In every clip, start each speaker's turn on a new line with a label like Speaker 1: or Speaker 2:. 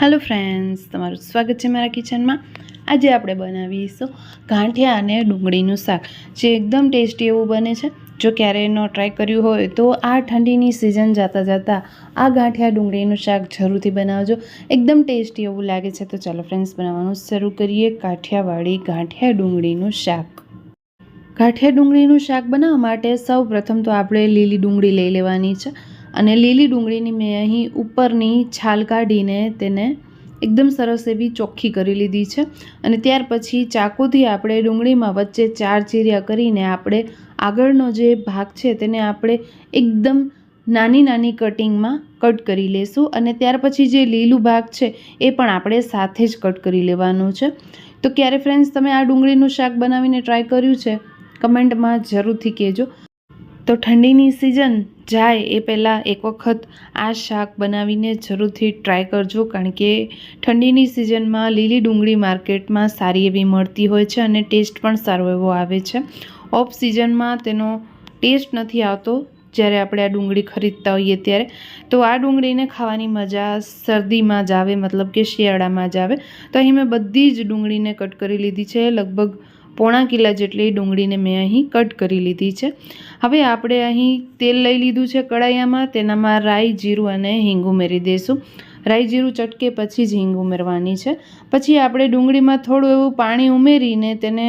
Speaker 1: Hello friends તમારું સ્વાગત છે મારા કિચનમાં આજે આપણે બનાવીશું ગાંઠિયા અને ડુંગળીનું શાક. જે એકદમ ટેસ્ટી એવું બને છે. જો ક્યારે એનો ટ્રાય કર્યું હોય તો આ ઠંડીની સિઝન જતાં જતાં આ ગાંઠિયા ડુંગળીનું શાક જરૂરથી બનાવજો. એકદમ ટેસ્ટી એવું લાગે છે. તો ચાલો ફ્રેન્ડ્સ બનાવવાનું શરૂ કરીએ કાઠિયાવાડી ગાંઠિયા ડુંગળીનું શાક. ગાંઠિયા ડુંગળીનું શાક બનાવવા માટે સૌ પ્રથમ તો આપણે લીલી ડુંગળી લઈ લેવાની છે. અને લીલી ડુંગળીની મેં અહીં ઉપરની છાલ કાઢીને તેને એકદમ સરસ એવી ચોખ્ખી કરી લીધી છે. અને ત્યાર પછી ચાકુથી આપણે ડુંગળીમાં વચ્ચે ચાર ચીર્યા કરીને આપણે આગળનો જે ભાગ છે તેને આપણે એકદમ નાની નાની કટિંગમાં કટ કરી લેશું. અને ત્યાર પછી જે લીલું ભાગ છે એ પણ આપણે સાથે જ કટ કરી લેવાનું છે. તો ક્યારે ફ્રેન્ડ્સ તમે આ ડુંગળીનું શાક બનાવીને ટ્રાય કર્યું છે? કમેન્ટમાં જરૂરથી કહેજો. તો ઠંડીની સિઝન જાય એ પહેલાં એક વખત આ શાક બનાવીને જરૂરથી ટ્રાય કરજો કારણ કે ઠંડીની સિઝનમાં લીલી ડુંગળી માર્કેટમાં સારી એવી મળતી હોય છે અને ટેસ્ટ પણ સારો એવો આવે છે. ઓફ સિઝનમાં તેનો ટેસ્ટ નથી આવતો જ્યારે આપણે આ ડુંગળી ખરીદતા હોઈએ ત્યારે. તો આ ડુંગળીને ખાવાની મજા શરદીમાં જ આવે, મતલબ કે શિયાળામાં જ આવે. તો અહીં મેં બધી જ ડુંગળીને કટ કરી લીધી છે, લગભગ પોણા કિલા જેટલી ડુંગળીને મેં અહીં કટ કરી લીધી છે. હવે આપણે અહીં તેલ લઈ લીધું છે કડાયામાં તેનામાં રાઈ, જીરું અને હિંગ ઉમેરી દઈશું રાઈ, જીરું ચટકે પછી જ હિંગ ઉમેરવાની છે. પછી આપણે ડુંગળીમાં થોડું એવું પાણી ઉમેરીને તેને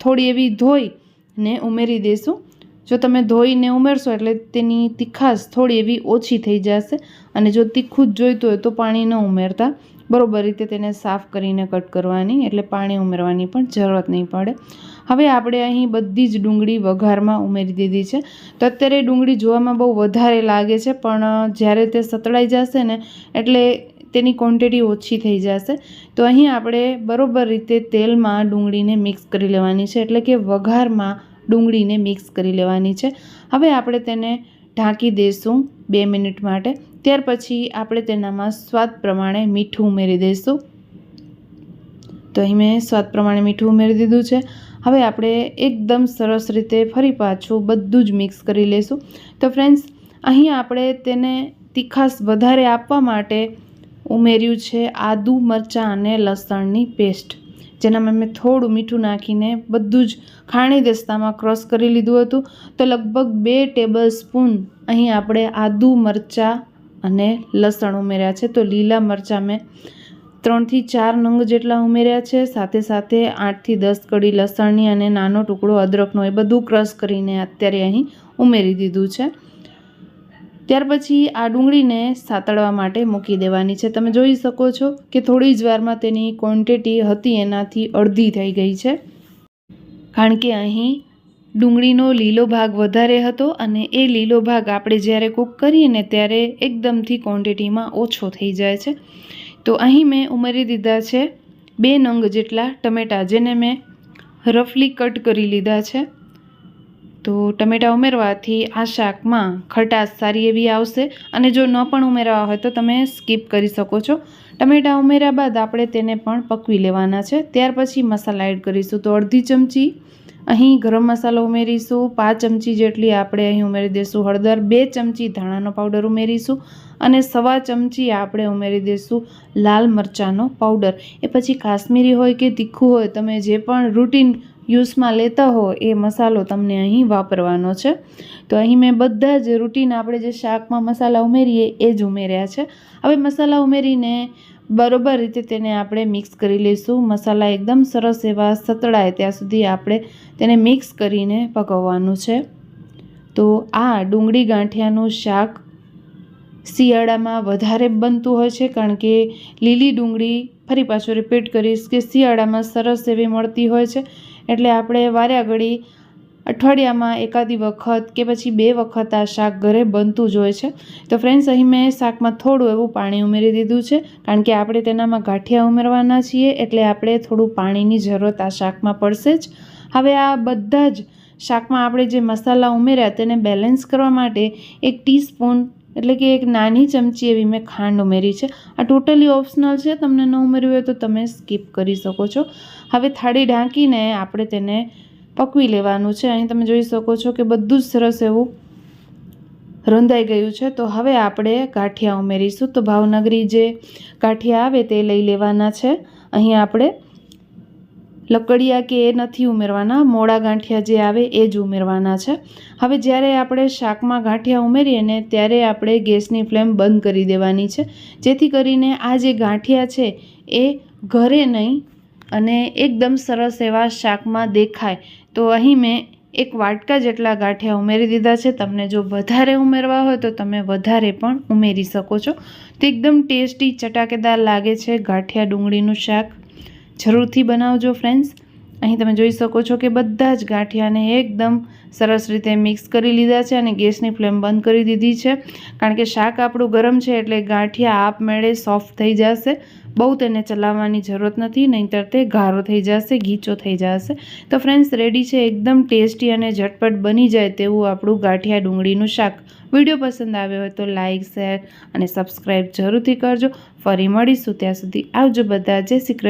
Speaker 1: થોડી એવી ધોઈને ઉમેરી દઈશું જો તમે ધોઈને ઉમેરશો એટલે તેની તીખાશ થોડી એવી ઓછી થઈ જશે અને જો તીખું જ જોઈતું હોય તો પાણી ન ઉમેરતા. બરોબર રીતે તેને સાફ કરીને કટ કરવાની, એટલે પાણી ઉમેરવાની પણ જરૂરત નહીં પડે. હવે આપણે અહીં બધી જ ડુંગળી વઘારમાં ઉમેરી દીધી છે. તો અત્યારે ડુંગળી જોવામાં બહુ વધારે લાગે છે, પણ જ્યારે તે સતળાઈ જશે ને, એટલે તેની ક્વોન્ટિટી ઓછી થઈ જશે. તો અહીં આપણે બરોબર રીતે તેલમાં ડુંગળીને મિક્સ કરી લેવાની છે, એટલે કે વઘારમાં ડુંગળીને મિક્સ કરી લેવાની છે. હવે આપણે તેને ઢાંકી દઈશું બે મિનિટ માટે. ત્યાર પછી આપણે તેનામાં સ્વાદ પ્રમાણે મીઠું ઉમેરી દઈશું. તો અહીં મેં સ્વાદ પ્રમાણે મીઠું ઉમેરી દીધું છે. હવે આપણે એકદમ સરસ રીતે ફરી પાછું બધું જ મિક્સ કરી લઈશું. તો ફ્રેન્ડ્સ અહીં આપણે તેને તીખાસ વધારે આપવા માટે ઉમેર્યું છે આદુ, મરચાં અને લસણની પેસ્ટ, જેનામાં મેં થોડું મીઠું નાખીને બધું જ ખાણી દસ્તામાં ક્રોસ કરી લીધું હતું. તો લગભગ બે ટેબલ સ્પૂન અહીં આપણે આદુ, મરચાં અને લસણ ઉમેર્યા છે. તો લીલા મરચાં મેં ત્રણથી ચાર નંગ જેટલા ઉમેર્યા છે. સાથે સાથે આઠથી દસ કડી લસણની અને નાનો ટુકડો અદરકનો એ બધું ક્રશ કરીને અત્યારે અહીં ઉમેરી દીધું છે. ત્યાર પછી આ ડુંગળીને સાતળવા માટે મૂકી દેવાની છે. તમે જોઈ શકો છો કે થોડી જ વારમાં તેની ક્વોન્ટિટી હતી એનાથી અડધી થઈ ગઈ છે. કારણ કે અહીં ડુંગળીનો લીલો ભાગ વધારે હતો અને એ લીલો ભાગ આપણે જ્યારે કૂક કરીએ ને ત્યારે એકદમથી ક્વોન્ટિટીમાં ઓછો થઈ જાય છે. તો અહીં મેં ઉમેરી દીધા છે બે નંગ જેટલા ટમેટાં, જેને મેં રફલી કટ કરી લીધા છે. તો ટમેટાં ઉમેરવાથી આ શાકમાં ખટાશ સારી એવી આવશે અને જો ન પણ ઉમેરવા હોય તો તમે સ્કીપ કરી શકો છો. ટમેટાં ઉમેર્યા બાદ આપણે તેને પણ પકવી લેવાના છે. ત્યાર પછી મસાલા એડ કરીશું. તો અડધી ચમચી અહીં ગરમ મસાલો ઉમેરીશું. પાંચ ચમચી જેટલી આપણે અહીં ઉમેરી દઈશું હળદર બે ચમચી ધાણાનો પાવડર ઉમેરીશું અને સવા ચમચી આપણે ઉમેરી દઈશું લાલ મરચાંનો પાવડર. એ પછી કાશ્મીરી હોય કે તીખું હોય, તમે જે પણ રૂટીન યુઝમાં લેતા હો એ મસાલો તમને અહીં વાપરવાનો છે. તો અહીં મેં બધા જ રૂટીન આપણે જે શાકમાં મસાલા ઉમેરીએ એ જ ઉમેર્યા છે. હવે મસાલા ઉમેરીને બરોબર રીતે તેને આપણે મિક્સ કરી લઈશું. મસાલા એકદમ સરસ એવા સતળાય ત્યાં સુધી આપણે તેને મિક્સ કરીને પકવવાનું છે. તો આ ડુંગળી ગાંઠિયાનું શાક શિયાળામાં વધારે બનતું હોય છે કારણ કે લીલી ડુંગળી ફરી પાછું રિપીટ કરીશ કે શિયાળામાં સરસ એવી મળતી હોય છે. એટલે આપણે વાર્યા ઘડી અઠવાડિયામાં એકાદી વખત કે પછી બે વખત આ શાક ઘરે બનતું જ હોય છે. તો ફ્રેન્ડ્સ અહીં મેં શાકમાં થોડું એવું પાણી ઉમેરી દીધું છે, કારણ કે આપણે તેનામાં ગાંઠિયા ઉમેરવાના છીએ, એટલે આપણે થોડું પાણીની જરૂરત આ શાકમાં પડશે જ. હવે આ બધા જ શાકમાં આપણે જે મસાલા ઉમેર્યા, તેને બેલેન્સ કરવા માટે એક ટીસ્પૂન એટલે કે એક નાની ચમચી એવી મેં ખાંડ ઉમેરી છે. આ ટોટલી ઓપ્શનલ છે. તમને ન ઉમેરવી હોય તો તમે સ્કીપ કરી શકો છો. હવે થાળી ઢાંકીને આપણે તેને પકવી લેવાનું છે. અહીં તમે જોઈ શકો છો કે બધું જ સરસ એવું રંધાઈ ગયું છે. તો હવે આપણે ગાંઠિયા ઉમેરીશું. તો ભાવનગરી જે ગાંઠિયા આવે તે લઈ લેવાના છે. અહીં આપણે લકડિયા કે એ નથી ઉમેરવાના, મોડા ગાંઠિયા જે આવે એ જ ઉમેરવાના છે. હવે જ્યારે આપણે શાકમાં ગાંઠિયા ઉમેરીએ ને ત્યારે આપણે ગેસની ફ્લેમ બંધ કરી દેવાની છે. જેથી કરીને આ જે ગાંઠિયા છે એ ઘરે નહીં અને એકદમ સરસ એવા શાકમાં દેખાય. તો અહીં મેં એક વાટકા જેટલા ગાંઠિયા ઉમેરી દીધા છે. તમને જો વધારે ઉમેરવા હોય તો તમે વધારે પણ ઉમેરી શકો છો. તો એકદમ ટેસ્ટી ચટાકેદાર લાગે છે ગાંઠિયા ડુંગળીનું શાક. જરૂરથી બનાવજો ફ્રેન્ડ્સ. અહીં તમે જોઈ શકો છો કે બધા જ ગાંઠિયાને એકદમ સરસ રીતે મિક્સ કરી લીધા છે અને ગેસની ફ્લેમ બંધ કરી દીધી છે. કારણ કે શાક આપણું ગરમ છે એટલે ગાંઠિયા આપમેળે સોફ્ટ થઈ જશે. બહુ તેને ચલાવવાની જરૂરત નથી, નહીંતર તે ગારો થઈ જશે, ગીચો થઈ જશે. તો ફ્રેન્ડ્સ, રેડી છે, એકદમ ટેસ્ટી અને ઝટપટ બની જાય તેવું આપણું ગાંઠિયા ડુંગળીનું શાક. વીડિયો પસંદ આવ્યો હોય તો લાઇક શેર અને સબસ્ક્રાઈબ જરૂરથી કરજો. ફરી મળીશું ત્યાં સુધી આવજો બધા. જય શ્રી